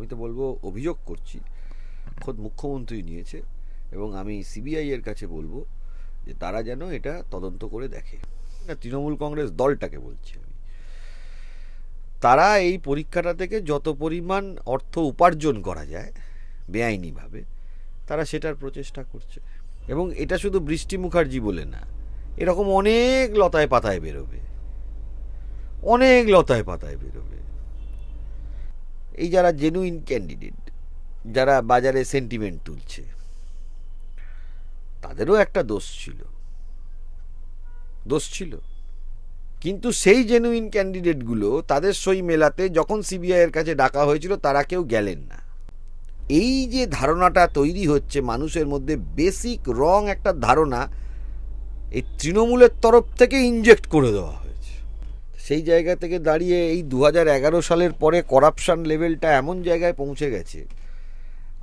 আমি তো বলব অভিযোগ করছি। খোদ মুখ্যমন্ত্রী নিয়েছে এবং আমি সিবিআই এর কাছে বলব যে তারা যেন এটা তদন্ত করে দেখে। তৃণমূল কংগ্রেস দলটাকে বলছি আমি। তারা এই পরীক্ষাটা থেকে যত পরিমাণ অর্থ উপার্জন করা যায়, বেআইনিভাবে, তারা সেটার প্রচেষ্টা করছে। এবং এটা শুধু বৃষ্টি মুখার্জি বলে না, এরকম অনেক লতায় পাতায় বেরোবে। অনেক লতায় পাতায় বেরোবে। এই যারা জেনুইন ক্যান্ডিডেট যারা বাজারে সেন্টিমেন্ট তুলছে, তাদেরও একটা দোষ ছিল। দোষ ছিল। কিন্তু সেই জেনুইন ক্যান্ডিডেটগুলো তাদের সই মেলাতে যখন সিবিআই এর কাছে ডাকা হয়েছিল, তারা কেউ গেলেন না। এই যে ধারণাটা তৈরি হচ্ছে মানুষের মধ্যে বেসিক রং একটা ধারণা, এই তৃণমূলের তরফ থেকে ইনজেক্ট করে দেওয়া। সেই জায়গা থেকে দাঁড়িয়ে এই দু হাজার এগারো সালের পরে করাপশন লেভেলটা এমন জায়গায় পৌঁছে গেছে।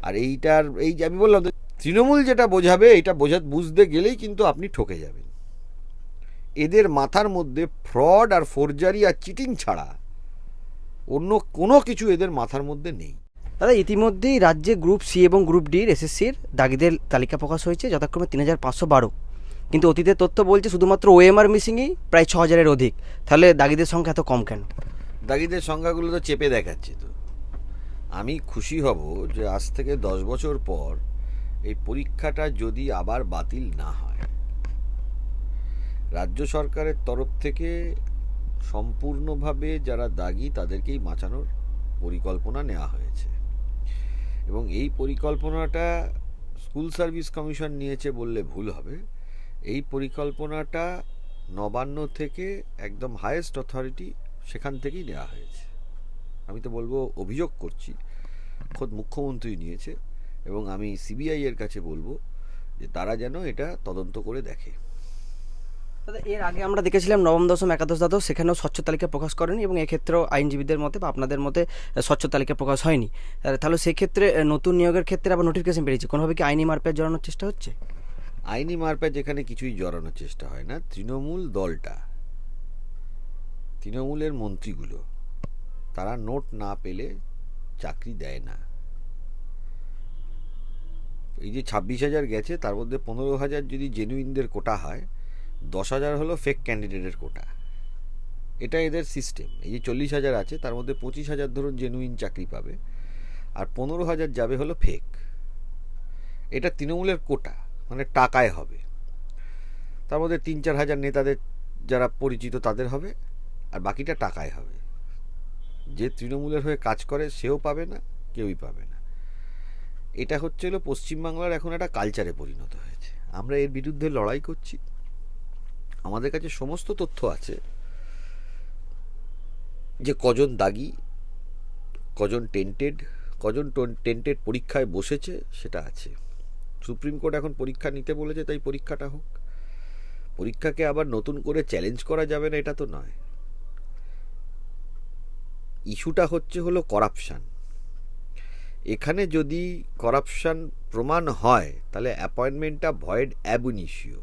আর এইটার, এই যে আমি বললাম তৃণমূল যেটা বোঝাবে, এটা বোঝা, বুঝতে গেলেই কিন্তু আপনি ঠকে যাবেন। এদের মাথার মধ্যে ফ্রড আর ফোরজারি আর চিটিং ছাড়া অন্য কোনো কিছু এদের মাথার মধ্যে নেই। দাদা, ইতিমধ্যেই রাজ্যে গ্রুপ সি এবং গ্রুপ ডির এসএসসির দাগিদের তালিকা প্রকাশ হয়েছে, যথাক্রমে তিন হাজার পাঁচশো বারো। কিন্তু অতীতের তথ্য বলছে শুধুমাত্র ওএমআর মিসিংই প্রায় ছ হাজারের অধিক। তাহলে দাগিদের সংখ্যা এত কম কেন? দাগিদের সংখ্যাগুলো তো চেপে দেখাচ্ছে তো। আমি খুশি হব যে আজ থেকে দশ বছর পর এই পরীক্ষাটা যদি আবার বাতিল না হয়, রাজ্য সরকারের তরফ থেকে সম্পূর্ণভাবে যারা দাগি তাদেরকেই বাঁচানোর পরিকল্পনা নেওয়া হয়েছে। এবং এই পরিকল্পনাটা স্কুল সার্ভিস কমিশন নিয়েছে বললে ভুল হবে। এই পরিকল্পনাটা নবান্ন থেকে একদম হায়েস্ট অথরিটি সেখান থেকেই নেওয়া হয়েছে। আমি তো বলব অভিযোগ করছি, খোদ মুখ্যমন্ত্রী নিয়েছে এবং আমি সিবিআই এর কাছে বলব যে তারা যেন এটা তদন্ত করে দেখে। এর আগে আমরা দেখেছিলাম নবম, দশম, একাদশ দ্বাদশ সেখানেও স্বচ্ছ তালিকা প্রকাশ করেনি এবং এক্ষেত্রেও আইনজীবীদের মতে বা আপনাদের মতে স্বচ্ছ তালিকা প্রকাশ হয়নি। তাহলে সেক্ষেত্রে নতুন নিয়োগের ক্ষেত্রে আবার নোটিফিকেশন বেরিয়েছে। কোনোভাবে কি আইনি মারপ্যাচ জড়ানোর চেষ্টা হচ্ছে? আইনি মারপ্যাচ যেখানে কিছুই জড়ানোর চেষ্টা হয় না, তৃণমূল দলটা, তৃণমূলের মন্ত্রীগুলো, তারা নোট না পেলে চাকরি দেয় না। এই যে ছাব্বিশ হাজার গেছে, তার মধ্যে পনেরো হাজার যদি জেনুইনদের কোটা হয়, দশ হাজার হলো ফেক ক্যান্ডিডেটের কোটা। এটা এদের সিস্টেম এই যে চল্লিশ হাজার আছে, তার মধ্যে পঁচিশ হাজার ধরুন জেনুইন চাকরি পাবে, আর পনেরো হাজার যাবে হলো ফেক এটা তৃণমূলের কোটা। মানে টাকায় হবে। তার মধ্যে তিন চার হাজার নেতাদের যারা পরিচিত তাদের হবে, আর বাকিটা টাকায় হবে। যে তৃণমূলের হয়ে কাজ করে সেও পাবে না, কেউই পাবে না। এটা হচ্ছে হলো পশ্চিমবাংলার এখন একটা কালচারে পরিণত হয়েছে। আমরা এর বিরুদ্ধে লড়াই করছি। আমাদের কাছে সমস্ত তথ্য আছে যে কজন দাগি, কজন টেন্টেড কজন টেন্টেড পরীক্ষায় বসেছে, সেটা আছে। সুপ্রিম কোর্ট এখন পরীক্ষা নিতে বলেছে, তাই পরীক্ষাটা হোক। পরীক্ষাকে আবার নতুন করে চ্যালেঞ্জ করা যাবে না, এটা তো নয়। ইস্যুটা হচ্ছে হলো করাপশান এখানে যদি করাপশান প্রমাণ হয়, তাহলে অ্যাপয়েন্টমেন্টটা ভয়েড অ্যাবুনিশিও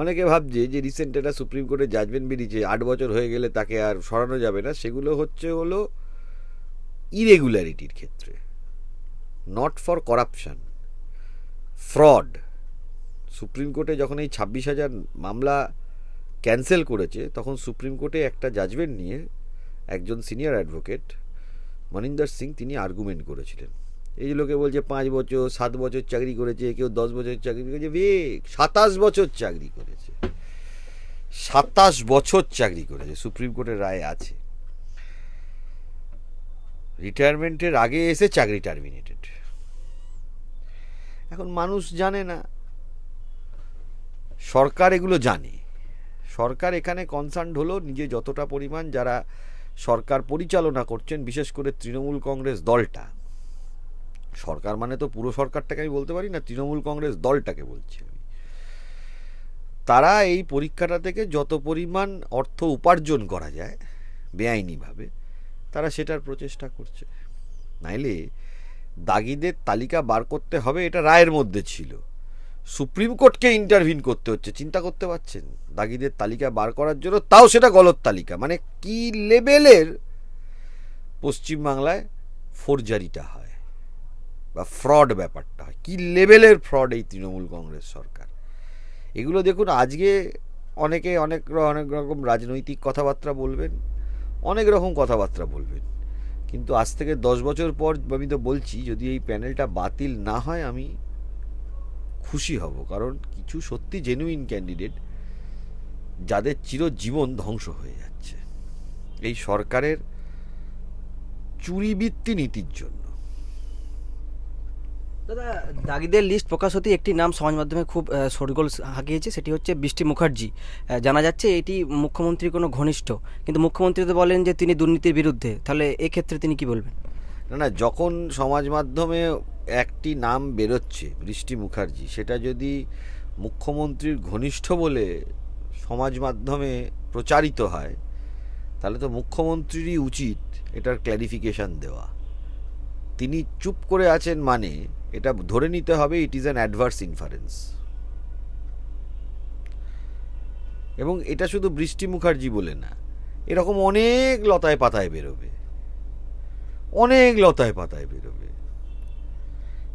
অনেকে ভাবছে যে রিসেন্ট একটা সুপ্রিম কোর্টের জাজমেন্ট বেরিয়েছে, আট বছর হয়ে গেলে তাকে আর সরানো যাবে না, সেগুলো হচ্ছে হলো ইরেগুলারিটির ক্ষেত্রে not for corruption fraud. Supreme court যখন এই ছাব্বিশ হাজার মামলা ক্যান্সেল করেছে, তখন সুপ্রিম কোর্টে একটা জাজমেন্ট নিয়ে একজন সিনিয়র অ্যাডভোকেট মনিন্দর সিং, তিনি আর্গুমেন্ট করেছিলেন। এই লোকে বলছে, পাঁচ বছর, সাত বছর চাকরি করেছে, কেউ দশ বছর চাকরি করেছে বেক সাতাশ বছর চাকরি করেছে। সাতাশ বছর চাকরি করেছে, সুপ্রিম কোর্টের রায় আছে। রিটায়ারমেন্টের আগে এসে চাকরি টার্মিনেটেড। এখন মানুষ জানে না। সরকার এগুলো জানে। সরকার এখানে কনসার্ন হলো নিজে যতটা পরিমাণ যারা সরকার পরিচালনা করছেন, বিশেষ করে তৃণমূল কংগ্রেস দলটা। সরকার মানে তো পুরো সরকারটাকে আমি বলতে পারি না, তৃণমূল কংগ্রেস দলটাকে বলছি আমি। তারা এই পরীক্ষাটা থেকে যত পরিমাণ অর্থ উপার্জন করা যায়, বেআইনিভাবে, তারা সেটার প্রচেষ্টা করছে। নাইলে দাগিদের তালিকা বার করতে হবে এটা রায়ের মধ্যে ছিল। সুপ্রিম কোর্টকে ইন্টারভিন করতে হচ্ছে, চিন্তা করতে পারছেন? দাগিদের তালিকা বার করার জন্য তাও সেটা গলত তালিকা মানে কি লেভেলের পশ্চিমবাংলায় ফোরজারিটা হয় বা ফ্রড ব্যাপারটা হয়, কী লেভেলের ফ্রড এই তৃণমূল কংগ্রেস সরকার? এগুলো দেখুন, আজকে অনেকে অনেক অনেক রকম রাজনৈতিক কথাবার্তা বলবেন, অনেক রকম কথাবার্তা বলবেন। কিন্তু আজ থেকে দশ বছর পর আমি তো বলছি, যদি এই প্যানেলটা বাতিল না হয় আমি খুশি হব। কারণ কিছু সত্যি জেনুইন ক্যান্ডিডেট যাদের চিরজীবন ধ্বংস হয়ে যাচ্ছে। এই সরকারের চুরিবৃত্তি নীতির জন্য। দাদা দাগিদের লিস্ট প্রকাশ হতে একটি নাম সমাজ মাধ্যমে খুব আহ, শোরগোল হাঁকিয়েছে সেটি হচ্ছে বৃষ্টি মুখার্জি। জানা যাচ্ছে এটি মুখ্যমন্ত্রীর কোনো ঘনিষ্ঠ কিন্তু মুখ্যমন্ত্রী তো বলেন যে তিনি দুর্নীতির বিরুদ্ধে তাহলে এক্ষেত্রে তিনি কি বলবেন? না না যখন সমাজ মাধ্যমে একটি নাম বেরোচ্ছে বৃষ্টি মুখার্জি সেটা যদি মুখ্যমন্ত্রীর ঘনিষ্ঠ বলে সমাজ মাধ্যমে প্রচারিত হয় তাহলে তো মুখ্যমন্ত্রীরই উচিত এটার ক্ল্যারিফিকেশন দেওয়া। তিনি চুপ করে আছেন মানে এটা ধরে নিতে হবে it is an adverse inference এবং এটা শুধু বৃষ্টি মুখার্জি বলে না এরকম অনেক লতায় পাতায় বেরোবে অনেক লতায় পাতায় বেরোবে।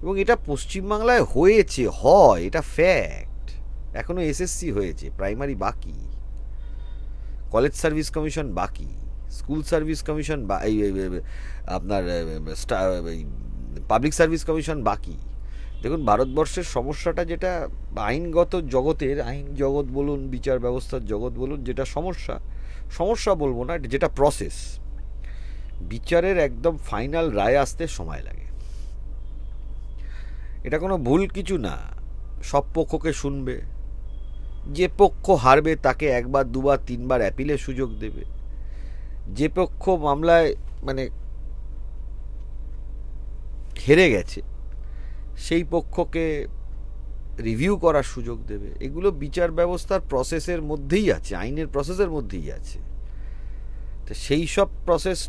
এবং এটা পশ্চিমবাংলায় হয়েছে হয় এটা ফ্যাক্ট এখনও এসএসসি হয়েছে প্রাইমারি বাকি। কলেজ সার্ভিস কমিশন বাকি স্কুল সার্ভিস কমিশন বা এই, আপনার পাবলিক সার্ভিস কমিশন বাকি। দেখুন, ভারতবর্ষের সমস্যাটা যেটা, আইনগত জগতের, আইন জগৎ বলুন, বিচার ব্যবস্থার জগৎ বলুন, যেটা সমস্যা সমস্যা বলব না যেটা প্রসেস বিচারের একদম ফাইনাল রায় আসতে সময় লাগে। এটা কোনো ভুল কিছু না, সব পক্ষকে শুনবে, যে পক্ষ হারবে তাকে একবার, দুবার, তিনবার অ্যাপিলের সুযোগ দেবে। যে পক্ষ মামলায় মানে হেরে গেছে, সেই পক্ষকে রিভিউ করার সুযোগ দেবে। এগুলো বিচার ব্যবস্থার প্রসেসের মধ্যেই আছে, আইনের প্রসেসের মধ্যেই আছে। তো সেই সব প্রসেস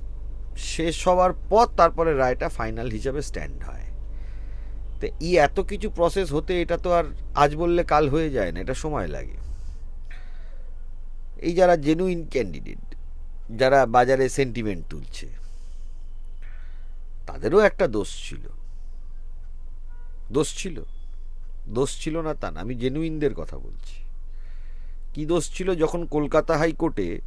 শেষ হওয়ার পর তারপরে রায়টা ফাইনাল হিসাবে স্ট্যান্ড হয়। তো এই এত কিছু প্রসেস হতে এটা তো আর আজ বললে কাল হয়ে যায় না, এটা সময় লাগে। এই যারা জেনুইন ক্যান্ডিডেট যারা বাজারে সেন্টিমেন্ট তুলছে তাদেরও একটা দোষ ছিল। দোষ ছিল। দোষ ছিল না তা না, আমি জেনুইনদের কথা বলছি। কি দোষ ছিল? যখন কলকাতা হাইকোর্টে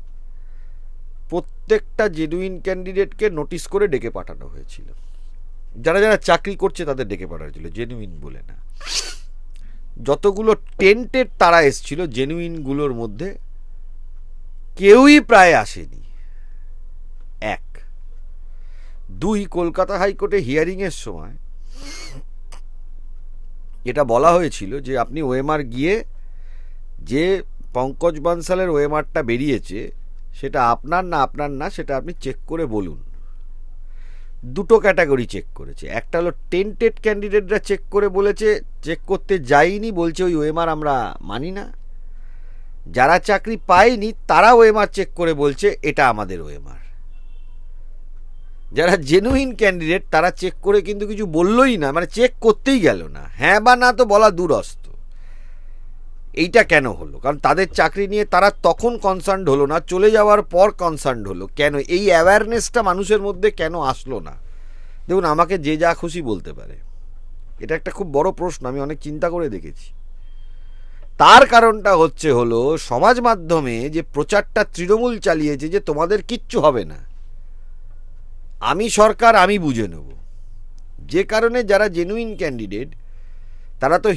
প্রত্যেকটা জেনুইন ক্যান্ডিডেটকে নোটিশ করে ডেকে পাঠানো হয়েছিল। যারা যারা চাকরি করছে তাদের ডেকে পাঠানো ছিল জেনুইন বলে না। যতগুলো টেন্টের তারা এসছিল জেনুইনগুলোর মধ্যে কেউই প্রায় আসেনি। দুই কলকাতা হাইকোর্টে হিয়ারিংয়ের সময় এটা বলা হয়েছিল যে আপনি ওএমআর গিয়ে যে পঙ্কজ বানসালের ওএমআরটা বেরিয়েছে, সেটা আপনার না আপনার না, সেটা আপনি চেক করে বলুন। দুটো ক্যাটাগরি চেক করেছে। একটা হলো টেন্টেড ক্যান্ডিডেটরা চেক করে বলেছে, চেক করতে যাইনি, বলছে ওই ওএমআর আমরা মানি না। যারা চাকরি পায়নি তারা ওএমআর চেক করে বলছে, এটা আমাদের ওএমআর। যারা জেনুইন ক্যান্ডিডেট তারা চেক করে কিন্তু কিছু বললোই না মানে চেক করতেই গেল না। হ্যাঁ বা না তো বলা দূরস্থ এইটা কেন হলো? কারণ তাদের চাকরি নিয়ে তারা তখন কনসার্ন হলো না, চলে যাওয়ার পর কনসার্ন হলো। কেন? এই অ্যাওয়ারনেসটা মানুষের মধ্যে কেন আসলো না? দেখুন, আমাকে যে যা খুশি বলতে পারে। এটা একটা খুব বড় প্রশ্ন, আমি অনেক চিন্তা করে দেখেছি। তার কারণটা হচ্ছে হলো, সমাজ মাধ্যমে যে প্রচারটা তৃণমূল চালিয়েছে যে তোমাদের কিচ্ছু হবে না। আমি সরকার, আমি বুঝে নেব। যে কারণে যারা জেনুইন ক্যান্ডিডেট তারা তো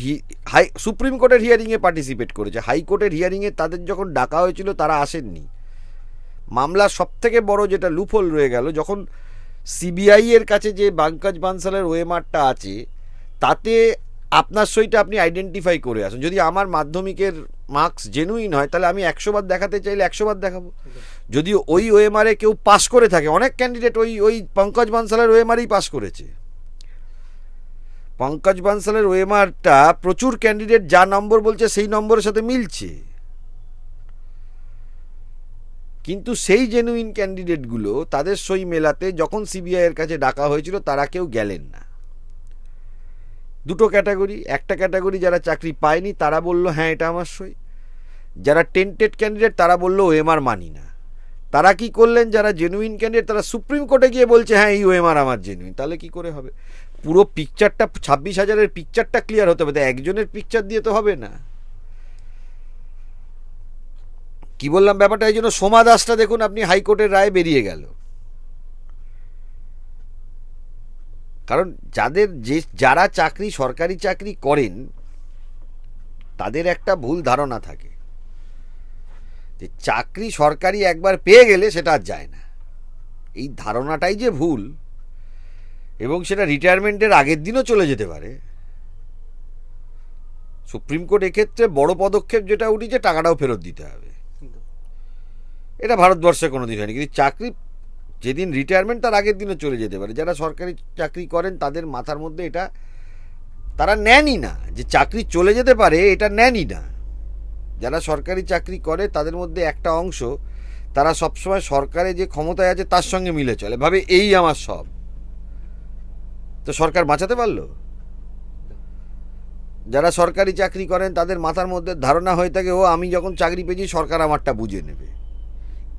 হাই, সুপ্রিম কোর্টের হিয়ারিংয়ে পার্টিসিপেট করেছে। হাইকোর্টের হিয়ারিংয়ে তাদের যখন ডাকা হয়েছিল, তারা আসেননি। মামলার সবথেকে বড় যেটা লুফল রয়ে গেল, যখন সিবিআই এর কাছে যে বাঙ্কাজ বানসালের ওয়েমারটা আছে, তাতে আপনার সইটা আপনি আইডেন্টিফাই করে আসুন। যদি আমার মাধ্যমিকের মার্কস জেনুইন হয়, তাহলে আমি একশো বার দেখাতে চাইলে একশো বার দেখাবো। যদি ওই ওএমআরে কেউ পাস করে থাকে, অনেক ক্যান্ডিডেট ওই ওই পঙ্কজ বানসালের ওএমআরই পাস করেছে। পঙ্কজ বানসালের ওএমআরটা প্রচুর ক্যান্ডিডেট যা নম্বর বলছে সেই নম্বরের সাথে মিলছে। কিন্তু সেই জেনুইন ক্যান্ডিডেটগুলো তাদের সই মেলাতে যখন সিবিআই এর কাছে ডাকা হয়েছিল, তারা কেউ গেলেন না। দুটো ক্যাটাগরি একটা ক্যাটাগরি যারা চাকরি পায়নি, তারা বলল হ্যাঁ এটা আমার সই। যারা টেন্টেড ক্যান্ডিডেট তারা বলল, ওএমআর মানি না। তারা কি করলেন? যারা জেনুইন ক্যান্ডিডেট তারা সুপ্রিম কোর্টে গিয়ে বলছে হ্যাঁ এই ওএমআর আমার জেনুইন তাহলে কি করে হবে? পুরো পিকচারটা ছাব্বিশ হাজারের পিকচারটা ক্লিয়ার হতে হবে। তো একজনের পিকচার দিয়ে তো হবে না। কি বললাম ব্যাপারটা? এই জন্য সোমা দাসটা দেখুন, আপনি হাইকোর্টের রায় বেরিয়ে গেল। কারণ যাদের যে, যারা চাকরি, সরকারি চাকরি করেন, তাদের একটা ভুল ধারণা থাকে। যে চাকরি সরকারি একবার পেয়ে গেলে সেটা আর যায় না। এই ধারণাটাই যে ভুল এবং সেটা রিটায়ারমেন্টের আগের দিনও চলে যেতে পারে। সুপ্রিম কোর্ট এক্ষেত্রে বড় পদক্ষেপ যেটা উঠেছে টাকাটাও ফেরত দিতে হবে। এটা ভারতবর্ষে কোনো দিন হয়নি। কিন্তু চাকরি যেদিন রিটায়ারমেন্ট তার আগের দিনও চলে যেতে পারে। যারা সরকারি চাকরি করেন তাদের মাথার মধ্যে এটা তারা নেনই না। যে চাকরি চলে যেতে পারে এটা নেনই না। যারা সরকারি চাকরি করে, তাদের মধ্যে একটা অংশ, তারা সবসময় সরকারে যে ক্ষমতায় আছে, তার সঙ্গে মিলে চলে। ভাবে এই আমার সব। তো সরকার বাঁচাতে পারল? যারা সরকারি চাকরি করেন, তাদের মাথার মধ্যে ধারণা হয়ে থাকে, ও আমি যখন চাকরি পেয়েছি, সরকার আমারটা বুঝে নেবে।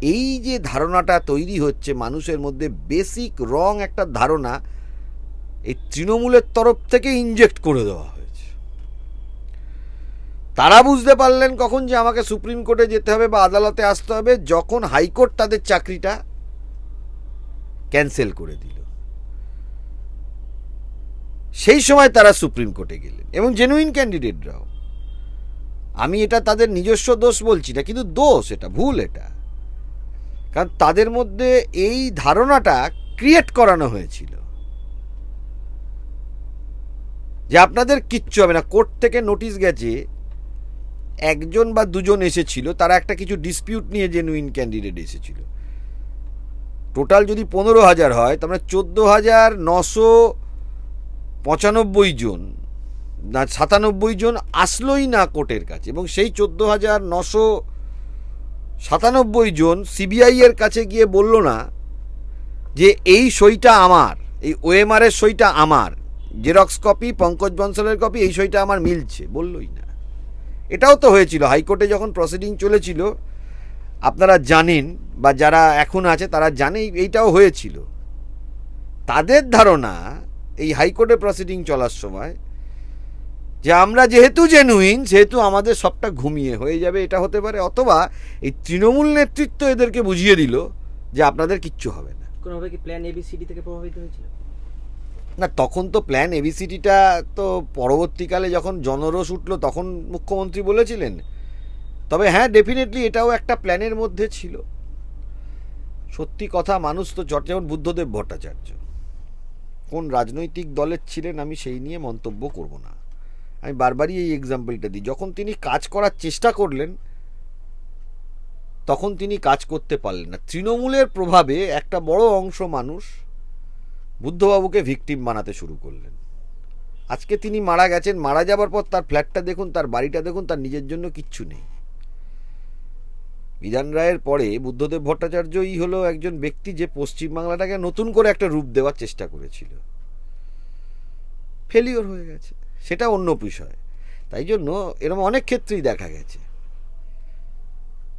এই যে ধারণাটা তৈরি হচ্ছে, মানুষের মধ্যে বেসিক রং একটা ধারণা, এই তৃণমূলের তরফ থেকে ইনজেক্ট করে দেওয়া হয়েছে। তারা বুঝতে পারলেন কখন যে আমাকে সুপ্রিম কোর্টে যেতে হবে বা আদালতে আসতে হবে যখন হাইকোর্ট তাদের চাকরিটা ক্যান্সেল করে দিল। সেই সময় তারা সুপ্রিম কোর্টে গেলেন এবং জেনুইন ক্যান্ডিডেটরাও আমি এটা তাদের নিজস্ব দোষ বলছি না, কিন্তু দোষ এটা, ভুল এটা। কারণ তাদের মধ্যে এই ধারণাটা ক্রিয়েট করানো হয়েছিল। যে আপনাদের কিচ্ছু হবে না, কোর্ট থেকে নোটিশ গেছে একজন বা দুজন এসেছিল, তারা একটা কিছু ডিসপিউট নিয়ে জেনুইন ক্যান্ডিডেট এসেছিল। টোটাল যদি পনেরো হাজার হয়, তার মানে চোদ্দ হাজার নশো পঁচানব্বই জন, না সাতানব্বই জন আসলোই না কোর্টের কাছে এবং সেই চোদ্দ হাজার নশো সাতানব্বই জন সিবিআই এর কাছে গিয়ে বলল না যে এই সইটা আমার, এই ওএমআর এর সইটা আমার জেরক্স কপি পঙ্কজ বনসলের কপি এই সইটা আমার মিলছে, বললই না। এটাও তো হয়েছিল, হাইকোর্টে যখন প্রসিডিং চলেছিল, আপনারা জানেন বা যারা এখন আছে তারা জানে এইটাও হয়েছিল। তাদের ধারণা এই হাইকোর্টে প্রসিডিং চলার সময় যে আমরা যেহেতু জেনুইন সেহেতু আমাদের সবটা ঘুমিয়ে হয়ে যাবে, এটা হতে পারে, অথবা এই তৃণমূল নেতৃত্ব এদেরকে বুঝিয়ে দিল যে আপনাদের কিচ্ছু হবে না। কোনোভাবে কি প্ল্যান এবিসিডি থেকে প্রভাবিত হয়েছিল? না, তখন তো প্ল্যান এবিসিডিটা তো পরবর্তীকালে যখন জনরোষ উঠল, তখন মুখ্যমন্ত্রী বলেছিলেন। তবে হ্যাঁ ডেফিনেটলি এটাও একটা প্ল্যানের মধ্যে ছিল। সত্যি কথা, মানুষ তো চট যেমন বুদ্ধদেব ভট্টাচার্য। কোন রাজনৈতিক দলের ছিলেন, আমি সেই নিয়ে মন্তব্য করব না। আমি বারবারই এই এক্সাম্পলটা দিই। যখন তিনি কাজ করার চেষ্টা করলেন, তখন তিনি কাজ করতে পারলেন না। তৃণমূলের প্রভাবে একটা বড় অংশ মানুষ বুদ্ধবাবুকে ভিকটিম বানাতে শুরু করলেন। আজকে তিনি মারা গেছেন, মারা যাবার পর তার ফ্ল্যাটটা দেখুন, তার বাড়িটা দেখুন, তার নিজের জন্য কিচ্ছু নেই। বিধান রায়ের পরে বুদ্ধদেব ভট্টাচার্যই হলো একজন ব্যক্তি যে পশ্চিমবাংলাটাকে নতুন করে একটা রূপ দেওয়ার চেষ্টা করেছিল। ফেলিওর হয়ে গেছে, সেটা অন্য বিষয়। তাই জন্য এরকম অনেক ক্ষেত্রেই দেখা গেছে।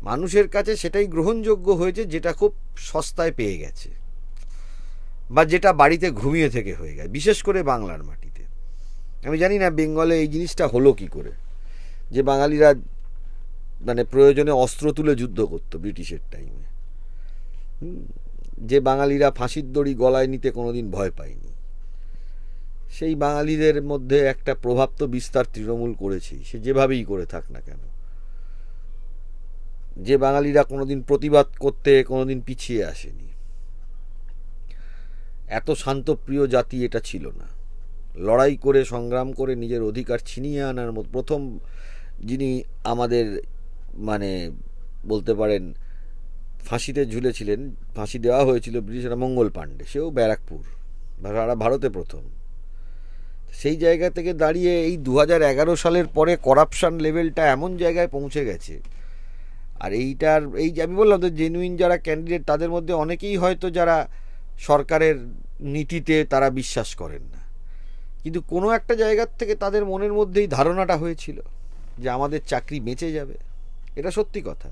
মানুষের কাছে সেটাই গ্রহণযোগ্য হয়েছে, যেটা খুব সস্তায় পেয়ে গেছে। বা যেটা বাড়িতে ঘুমিয়ে থেকে হয়ে গেছে বিশেষ করে বাংলার মাটিতে। আমি জানি না বেঙ্গলে এই জিনিসটা হলো কি করে, যে বাঙালিরা মানে প্রয়োজনে অস্ত্র তুলে যুদ্ধ করতো ব্রিটিশের টাইমে যে বাঙালিরা ফাঁসির দড়ি গলায় নিতে কোনোদিন ভয় পায়নি। সেই বাঙালিদের মধ্যে একটা প্রভাব তো বিস্তার তৃণমূল করেছেই, সে যেভাবেই করে থাক না কেন। যে বাঙালিরা কোনোদিন প্রতিবাদ করতে, কোনোদিন পিছিয়ে আসেনি। এত শান্তপ্রিয় জাতি এটা ছিল না। লড়াই করে, সংগ্রাম করে নিজের অধিকার ছিনিয়ে আনার মতো, প্রথম যিনি আমাদের মানে বলতে পারেন ফাঁসিতে ঝুলেছিলেন, ফাঁসি দেওয়া হয়েছিল ব্রিটিশরা মঙ্গল পাণ্ডে, সেও ব্যারাকপুর, সারা ভারতে প্রথম। সেই জায়গা থেকে দাঁড়িয়ে এই দু সালের পরে করাপশান লেভেলটা এমন জায়গায় পৌঁছে গেছে। আর এইটার, এই আমি বললাম তো জেনুইন যারা ক্যান্ডিডেট তাদের মধ্যে অনেকেই হয়তো যারা সরকারের নীতিতে তারা বিশ্বাস করেন না। কিন্তু কোনো একটা জায়গার থেকে তাদের মনের মধ্যেই ধারণাটা হয়েছিল যে আমাদের চাকরি বেঁচে যাবে। এটা সত্যি কথা।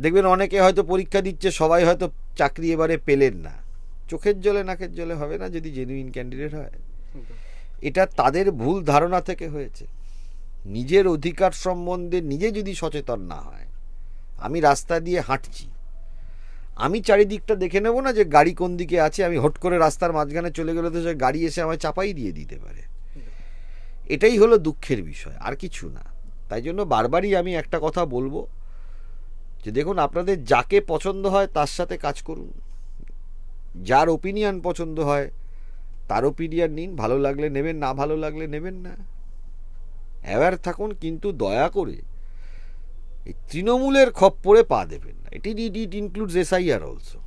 দেখবেন অনেকে হয়তো পরীক্ষা দিচ্ছে, সবাই হয়তো চাকরি এবারে পেলেন না। চোখের জলে, নাকের জলে হবে না যদি জেনুইন ক্যান্ডিডেট হয়। এটা তাদের ভুল ধারণা থেকে হয়েছে। নিজের অধিকার সম্বন্ধে নিজে যদি সচেতন না হয়, আমি রাস্তা দিয়ে হাঁটছি। আমি চারিদিকটা দেখে নেব না যে গাড়ি কোন দিকে আছে, আমি হট করে রাস্তার মাঝখানে চলে গেলে তো সে গাড়ি এসে আমায় চাপাই দিয়ে দিতে পারে। এটাই হলো দুঃখের বিষয়, আর কিছু না। তাই জন্য বারবারই আমি একটা কথা বলব যে দেখুন, আপনাদের যাকে পছন্দ হয় তার সাথে কাজ করুন। যার ওপিনিয়ন পছন্দ হয় তার ওপিনিয়ন নিন, ভালো লাগলে নেবেন, না ভালো লাগলে নেবেন না। অ্যাওয়ার থাকুন, কিন্তু দয়া করে এই তৃণমূলের খপ্পরে পা দেবেন না। It it includes SIR also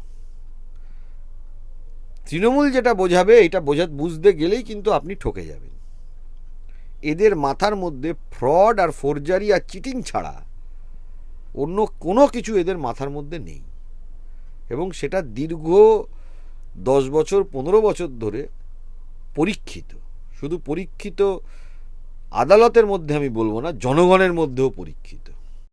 Trinamool যেটা বোঝাবে, এটা বোঝা বুঝতে গেলেই কিন্তু আপনি ঠকে যাবেন। এদের মাথার মধ্যে ফ্রড আর ফোরজারি আর চিটিং ছাড়া অন্য কোনো কিছু এদের মাথার মধ্যে নেই। এবং সেটা দীর্ঘ দশ বছর, পনেরো বছর ধরে পরীক্ষিত। শুধু পরীক্ষিত আদালতের মধ্যে আমি বলব না, জনগণের মধ্যেও পরীক্ষিত।